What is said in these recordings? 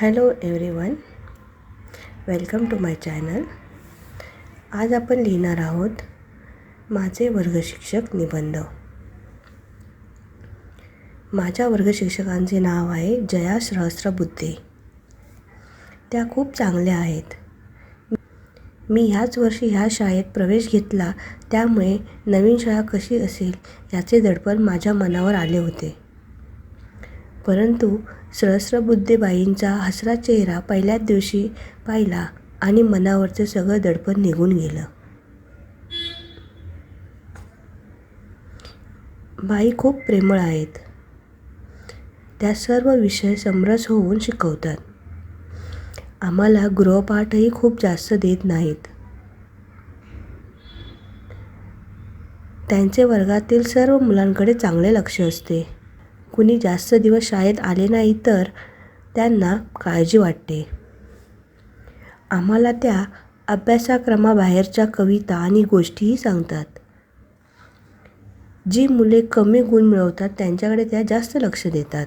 Hello everyone welcome to my channel. आज आपण लिहिणार आहोत माझे वर्गशिक्षक निबंध. माझ्या वर्गशिक्षकांचे नाव आहे जया सहस्रबुद्धे त्या खूप चांगल्या आहेत. मी ह्याच वर्षी ह्या शाळेत प्रवेश घेतला त्यामुळे नवीन शाळा कशी असेल याचे दडपण माझ्या मनावर आले होते. परंतु सहस्रबुद्धेबाईंचा हसरा चेहरा पहिल्याच दिवशी पाहिला आणि मनावरचं सगळं दडपण निघून गेलं. बाई खूप प्रेमळ आहेत. त्या सर्व विषय समरस होऊन शिकवतात. आम्हाला गृहपाठही खूप जास्त देत नाहीत. त्यांचे वर्गातील सर्व मुलांकडे चांगले लक्ष असते. कुणी जास्त दिवस शाळेत आले नाही तर त्यांना काळजी वाटते. आम्हाला त्या अभ्यासक्रमाबाहेरच्या कविता आणि गोष्टीही सांगतात. जी मुले कमी गुण मिळवतात त्यांच्याकडे त्या जास्त लक्ष देतात.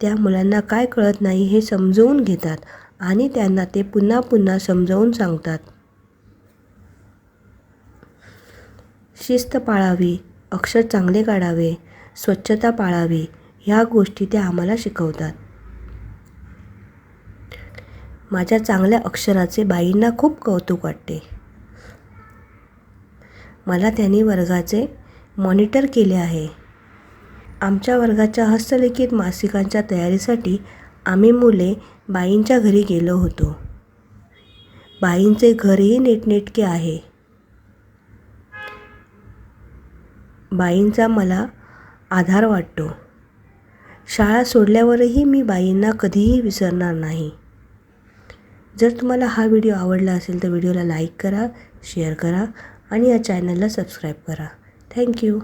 त्या मुलांना काय कळत नाही हे समजवून घेतात आणि त्यांना ते पुन्हा पुन्हा समजावून सांगतात. शिस्त पाळावी अक्षर चांगले काढावे स्वच्छता पाळावी ह्या गोष्टी त्या आम्हाला शिकवतात. माझ्या चांगल्या अक्षराचे बाईंना खूप कौतुक वाटते. मला त्यांनी वर्गाचे मॉनिटर केले आहे. आमच्या वर्गाच्या हस्तलिखित मासिकांच्या तयारीसाठी आम्ही मुले बाईंच्या घरी गेलो होतो. बाईंचे घरही नीटनेटके आहे. बाईंचा मला आधार वाटतो. शाळा सोडल्यावरही मी बाईंना कधीही विसरणार नाही. जर तुम्हाला हा व्हिडिओ आवडला असेल तर व्हिडिओला लाईक करा शेअर करा आणि या चॅनलला सबस्क्राईब करा. थँक्यू